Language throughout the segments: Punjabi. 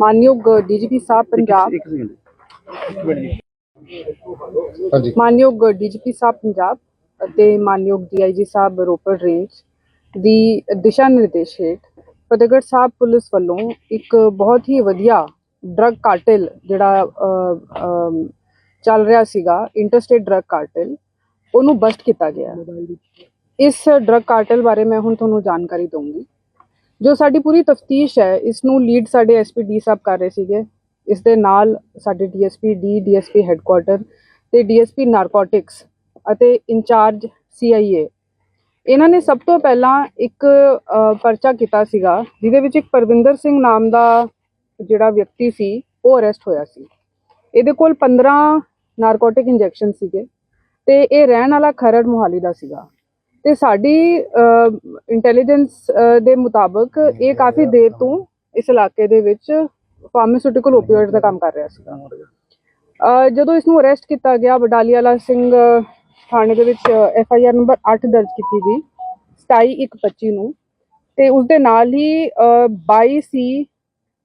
ਮਾਨਯੋਗ ਡੀਜੀਪੀ ਸਾਹਿਬ ਪੰਜਾਬ। ਹਾਂਜੀ। ਮਾਨਯੋਗ ਡੀਜੀਪੀ ਸਾਹਿਬ ਪੰਜਾਬ ਅਤੇ ਮਾਨਯੋਗ ਡੀਆਈਜੀ ਸਾਹਿਬ ਰੋਪੜ ਰੇਂਜ ਦੀ ਦਿਸ਼ਾ ਨਿਰਦੇਸ਼ ਹੇਠ ਫਤਿਹਗੜ੍ਹ ਸਾਹਿਬ ਪੁਲਿਸ ਵੱਲੋਂ ਇੱਕ ਬਹੁਤ ਹੀ ਵਧੀਆ ਡਰੱਗ ਕਾਰਟਲ ਜਿਹੜਾ ਚੱਲ ਰਿਹਾ ਸੀਗਾ ਇੰਟਰਸਟੇਟ ਡਰੱਗ ਕਾਰਟਲ ਉਹਨੂੰ ਬਸਟ ਕੀਤਾ ਗਿਆ। ਇਸ ਡਰੱਗ ਕਾਰਟਲ ਬਾਰੇ ਮੈਂ ਹੁਣ ਤੁਹਾਨੂੰ ਜਾਣਕਾਰੀ ਦਊਂਗੀ। ਜੋ ਸਾਡੀ ਪੂਰੀ ਤਫਤੀਸ਼ ਹੈ, ਇਸ ਨੂੰ ਲੀਡ ਸਾਡੇ ਐਸਪੀ ਡੀ ਸਾਹਿਬ ਕਰ ਰਹੇ ਸੀਗੇ। ਇਸ ਦੇ ਨਾਲ ਸਾਡੇ ਡੀਐਸਪੀ ਡੀ ਡੀਐਸਪੀ ਹੈੱਡਕੁਆਰਟਰ ਤੇ ਡੀਐਸਪੀ ਨਾਰਕੋਟਿਕਸ ਅਤੇ ਇੰਚਾਰਜ ਸੀਆਈਏ ਇਹਨਾਂ ਨੇ ਸਭ ਤੋਂ ਪਹਿਲਾਂ ਇੱਕ ਪਰਚਾ ਕੀਤਾ ਸੀਗਾ, ਜਿਹਦੇ ਵਿੱਚ ਇੱਕ ਪਰਵਿੰਦਰ ਸਿੰਘ ਨਾਮ ਦਾ ਜਿਹੜਾ ਵਿਅਕਤੀ ਸੀ, ਉਹ ਅਰੈਸਟ ਹੋਇਆ ਸੀ। ਇਹਦੇ ਕੋਲ 15 ਨਾਰਕੋਟਿਕ ਇੰਜੈਕਸ਼ਨ ਸੀਗੇ ਤੇ ਇਹ ਰਹਿਣ ਵਾਲਾ ਖਰੜ ਮੁਹਾਲੀ ਦਾ ਸੀਗਾ। ਤੇ ਸਾਡੀ ਇੰਟੈਲੀਜੈਂਸ ਦੇ ਮੁਤਾਬਕ ਇਹ ਕਾਫੀ ਦੇਰ ਤੋਂ ਇਸ ਇਲਾਕੇ ਦੇ ਵਿੱਚ ਫਾਰਮਾਸਿਊਟੀਕਲ ਓਪੀਓਇਡ ਦਾ ਕੰਮ ਕਰ ਰਿਹਾ ਸੀਗਾ ਜਦੋਂ ਇਸ ਨੂੰ ਅਰੈਸਟ ਕੀਤਾ ਗਿਆ ਬਡਾਲੀ ਵਾਲਾ ਸਿੰਘ ਥਾਣੇ ਦੇ ਵਿੱਚ ਐਫ ਆਈ ਆਰ ਨੰਬਰ 8 ਦਰਜ ਕੀਤੀ ਗਈ 27125 ਨੂੰ। ਤੇ ਉਸ ਦੇ ਨਾਲ ਹੀ ਅਹ, 22 ਸੀ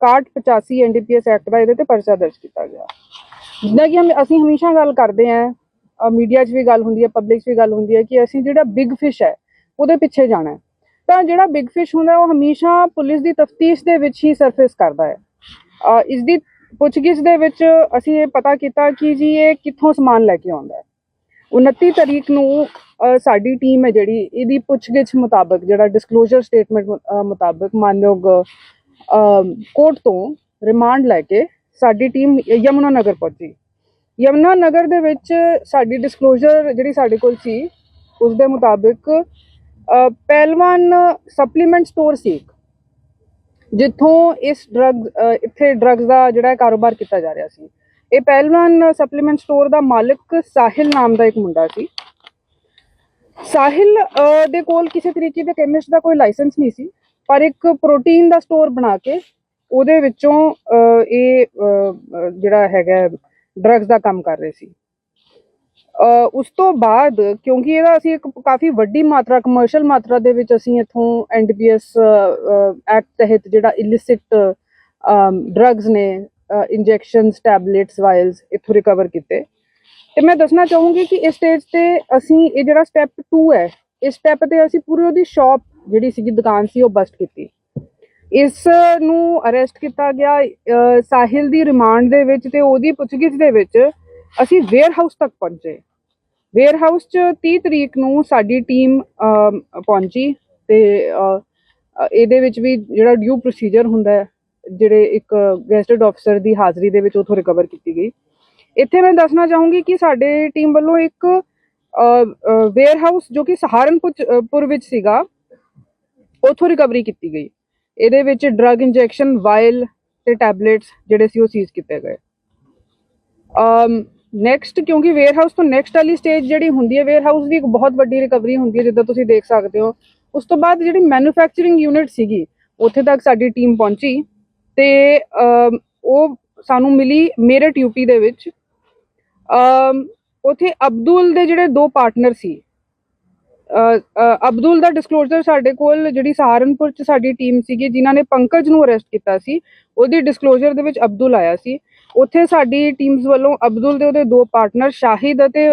6185 ਐਨਡੀਪੀਐਸ ਐਕਟ ਦਾ ਇਹਦੇ ਤੇ ਪਰਚਾ ਦਰਜ ਕੀਤਾ ਗਿਆ। ਜਿੱਦਾਂ ਕਿ ਹਮ ਅਸੀਂ ਹਮੇਸ਼ਾ ਗੱਲ ਕਰਦੇ ਆਂ ਮੀਡੀਆ 'ਚ ਵੀ ਗੱਲ ਹੁੰਦੀ ਹੈ ਪਬਲਿਕ 'ਚ ਵੀ ਗੱਲ ਹੁੰਦੀ ਹੈ ਕਿ ਅਸੀਂ ਜਿਹੜਾ ਬਿਗ ਫਿਸ਼ ਹੈ, ਉਹਦੇ ਪਿੱਛੇ ਜਾਣਾ ਹੈ। ਤਾਂ ਜਿਹੜਾ ਬਿਗ ਫਿਸ਼ ਹੁੰਦਾ ਉਹ ਹਮੇਸ਼ਾ ਪੁਲਿਸ ਦੀ ਤਫਤੀਸ਼ ਦੇ ਵਿੱਚ ਹੀ ਸਰਫੇਸ ਕਰਦਾ ਹੈ। ਅਹ ਇਸ ਦੀ ਪੁੱਛਗਿੱਛ ਦੇ ਵਿੱਚ ਅਸੀਂ ਇਹ ਪਤਾ ਕੀਤਾ ਕਿ ਜੀ ਇਹ ਕਿੱਥੋਂ ਸਮਾਨ ਲੈ ਕੇ ਆਉਂਦਾ ਹੈ। 29 ਤਰੀਕ ਨੂੰ ਸਾਡੀ ਟੀਮ ਹੈ ਜਿਹੜੀ, ਇਹਦੀ ਪੁੱਛਗਿੱਛ ਮੁਤਾਬਕ, ਜਿਹੜਾ ਡਿਸਕਲੋਜ਼ਰ ਸਟੇਟਮੈਂਟ ਮੁਤਾਬਕ ਮਾਨਯੋਗ ਕੋਰਟ ਤੋਂ ਰਿਮਾਂਡ ਲੈ ਕੇ ਸਾਡੀ ਟੀਮ ਯਮੁਨਾ ਨਗਰ ਪਹੁੰਚੀ। ਯਮੁਨਾ ਨਗਰ ਦੇ ਵਿੱਚ ਸਾਡੀ ਡਿਸਕਲੋਜ਼ਰ ਜਿਹੜੀ ਸਾਡੇ ਕੋਲ ਸੀ ਉਸ ਦੇ ਮੁਤਾਬਕ ਪਹਿਲਵਾਨ ਸਪਲੀਮੈਂਟ ਸਟੋਰ ਸੀ ਇੱਕ, ਜਿੱਥੋਂ ਇਸ ਡਰੱਗ ਇੱਥੇ ਡਰੱਗਸ ਦਾ ਜਿਹੜਾ ਕਾਰੋਬਾਰ ਕੀਤਾ ਜਾ ਰਿਹਾ ਸੀ। ਇਹ ਪਹਿਲਵਾਨ ਸਪਲੀਮੈਂਟ ਸਟੋਰ ਦਾ ਮਾਲਕ ਸਾਹਿਲ ਨਾਮ ਦਾ ਇੱਕ ਮੁੰਡਾ ਸੀ। ਸਾਹਿਲ ਦੇ ਕੋਲ ਕਿਸੇ ਤਰੀਕੇ ਦੇ ਕੈਮਿਸਟ ਦਾ ਕੋਈ ਲਾਇਸੈਂਸ ਨਹੀਂ ਸੀ ਪਰ ਇੱਕ ਪ੍ਰੋਟੀਨ ਦਾ ਸਟੋਰ ਬਣਾ ਕੇ ਉਹਦੇ ਵਿੱਚੋਂ ਇਹ ਜਿਹੜਾ ਹੈਗਾ ਡਰੱਗਸ ਦਾ ਕੰਮ ਕਰ ਰਹੇ ਸੀ। ਉਸ ਤੋਂ ਬਾਅਦ ਕਿਉਂਕਿ ਇਹਦਾ ਅਸੀਂ ਇੱਕ ਕਾਫੀ ਵੱਡੀ ਮਾਤਰਾ ਕਮਰਸ਼ੀਅਲ ਮਾਤਰਾ ਦੇ ਵਿੱਚ ਅਸੀਂ ਇਥੋਂ ਐਨਡੀਪੀਐਸ ਐਕਟ ਤਹਿਤ ਜਿਹੜਾ ਇਲਿਸਿਟ ਡਰੱਗਸ ਨੇ ਇੰਜੈਕਸ਼ਨਸ ਟੈਬਲੇਟਸ ਵਾਇਲਸ ਇਥੋਂ ਰਿਕਵਰ ਕੀਤੇ। ਤੇ ਮੈਂ ਦੱਸਣਾ ਚਾਹੂੰਗੀ ਕਿ ਇਸ ਸਟੇਜ ਤੇ ਅਸੀਂ ਇਹ ਜਿਹੜਾ ਸਟੈਪ 2 ਹੈ, ਇਸ ਸਟੈਪ ਤੇ ਅਸੀਂ ਪੂਰੀ ਉਹਦੀ ਸ਼ਾਪ ਜਿਹੜੀ ਸੀਗੀ, ਦੁਕਾਨ ਸੀ, ਉਹ ਬਸਟ ਕੀਤੀ। ਇਸ ਨੂੰ ਅਰੈਸਟ ਕੀਤਾ ਗਿਆ ਸਾਹਿਲ ਦੀ ਰਿਮਾਂਡ ਦੇ ਵਿੱਚ ਤੇ ਉਹਦੀ ਪੁੱਛਗਿੱਛ ਦੇ ਵਿੱਚ ਅਸੀਂ ਵੇਅਰ ਹਾਊਸ ਤੱਕ ਪਹੁੰਚੇ। ਵੇਅਰ ਹਾਊਸ 'ਚ 30 ਤਰੀਕ ਨੂੰ ਸਾਡੀ ਟੀਮ ਪਹੁੰਚੀ ਤੇ ਇਹਦੇ ਵਿੱਚ ਵੀ ਜਿਹੜਾ ਡਿਊ ਪ੍ਰੋਸੀਜਰ ਹੁੰਦਾ ਹੈ, ਜਿਹੜੇ ਇੱਕ ਗੈਸਟਡ ਅਫਸਰ ਦੀ ਹਾਜ਼ਰੀ ਦੇ ਵਿੱਚ ਉਥੋਂ ਰਿਕਵਰ ਕੀਤੀ ਗਈ। ਇੱਥੇ ਮੈਂ ਦੱਸਣਾ ਚਾਹੂੰਗੀ ਕਿ ਸਾਡੇ ਟੀਮ ਵੱਲੋਂ ਇੱਕ ਵੇਅਰ ਹਾਊਸ ਜੋ ਕਿ ਸਹਾਰਨਪੁਰ ਪੁਰ ਵਿੱਚ ਸੀਗਾ, ਉਥੋਂ ਰਿਕਵਰੀ ਕੀਤੀ ਗਈ। ਇਹਦੇ ਵਿੱਚ ਡਰੱਗ ਇੰਜੈਕਸ਼ਨ ਵਾਇਲ ਤੇ ਟੈਬਲੇਟਸ ਜਿਹੜੇ ਸੀ ਉਹ ਸੀਜ਼ ਕੀਤੇ ਗਏ। ਅਮ ਨੈਕਸਟ ਕਿਉਂਕਿ ਵੇਅਰ ਹਾਊਸ ਤੋਂ ਨੈਕਸਟ ਵਾਲੀ ਸਟੇਜ ਜਿਹੜੀ ਹੁੰਦੀ ਹੈ ਵੇਅਰ ਹਾਊਸ ਦੀ ਇੱਕ ਬਹੁਤ ਵੱਡੀ ਰਿਕਵਰੀ ਹੁੰਦੀ ਹੈ ਜਿੱਦਾਂ ਤੁਸੀਂ ਦੇਖ ਸਕਦੇ ਹੋ। ਉਸ ਤੋਂ ਬਾਅਦ ਜਿਹੜੀ ਮੈਨੂਫੈਕਚਰਿੰਗ ਯੂਨਿਟ ਸੀਗੀ ਉੱਥੇ ਤੱਕ ਸਾਡੀ ਟੀਮ ਪਹੁੰਚੀ ਤੇ ਉਹ ਸਾਨੂੰ ਮਿਲੀ ਮੇਰਠ ਯੂਪੀ ਦੇ ਵਿੱਚ। ਅਮ, ਉੱਥੇ ਅਬਦੁਲ ਦੇ ਜਿਹੜੇ ਦੋ ਪਾਰਟਨਰ ਸੀ ਅਬਦੁਲ ਦਾ ਡਿਸਕਲੋਜ਼ਰ ਸਾਡੇ ਕੋਲ ਜਿਹੜੀ ਸਹਾਰਨਪੁਰ ਚ ਸਾਡੀ ਟੀਮ ਸੀਗੀ, ਜਿਨ੍ਹਾਂ ਨੇ ਪੰਕਜ ਨੂੰ ਅਰੈਸਟ ਕੀਤਾ ਸੀ, ਉਹਦੀ ਡਿਸਕਲੋਜ਼ਰ ਦੇ ਵਿੱਚ ਅਬਦੁਲ ਆਇਆ ਸੀ। ਉੱਥੇ ਸਾਡੀ ਟੀਮਸ ਵੱਲੋਂ ਅਬਦੁਲ ਦੇ ਉਹਦੇ ਦੋ ਪਾਰਟਨਰ ਸ਼ਾਹਿਦ ਅਤੇ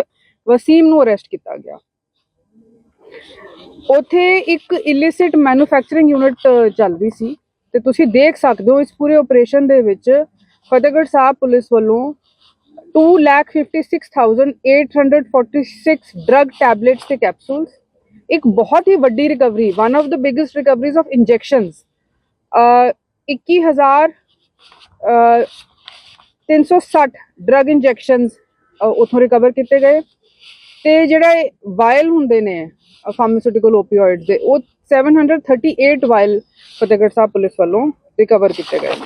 ਵਸੀਮ ਨੂੰ ਅਰੈਸਟ ਕੀਤਾ ਗਿਆ। ਉੱਥੇ ਇੱਕ ਇਲਿਸਿਟ ਮੈਨੂਫੈਕਚਰਿੰਗ ਯੂਨਿਟ ਚੱਲ ਰਹੀ ਸੀ, ਤੇ ਤੁਸੀਂ ਦੇਖ ਸਕਦੇ ਹੋ ਇਸ ਪੂਰੇ ਆਪਰੇਸ਼ਨ ਦੇ ਵਿੱਚ ਫਤਿਹਗੜ੍ਹ ਸਾਹਿਬ ਪੁਲਿਸ ਵੱਲੋਂ 256846 ਡਰੱਗ ਟੈਬਲੇਟਸ ਤੇ ਕੈਪਸੂਲਸ ਇੱਕ ਬਹੁਤ ਹੀ ਵੱਡੀ recovery one of the biggest recoveries of injections 21000 ah, 360 drug injections ਉਥੋਂ ਰਿਕਵਰ ਕੀਤੇ ਗਏ। ਤੇ ਜਿਹੜੇ ਵਾਇਲ ਹੁੰਦੇ ਨੇ ਫਾਰਮਾਸਿਊਟੀਕਲ ਓਪੀਓਇਡਸ ਦੇ ਉਹ 738 ਵਾਇਲ ਫਤਿਹਗੜ੍ਹ ਸਾਹਿਬ ਪੁਲਿਸ ਵੱਲੋਂ ਰਿਕਵਰ ਕੀਤੇ ਗਏ। ਨੇ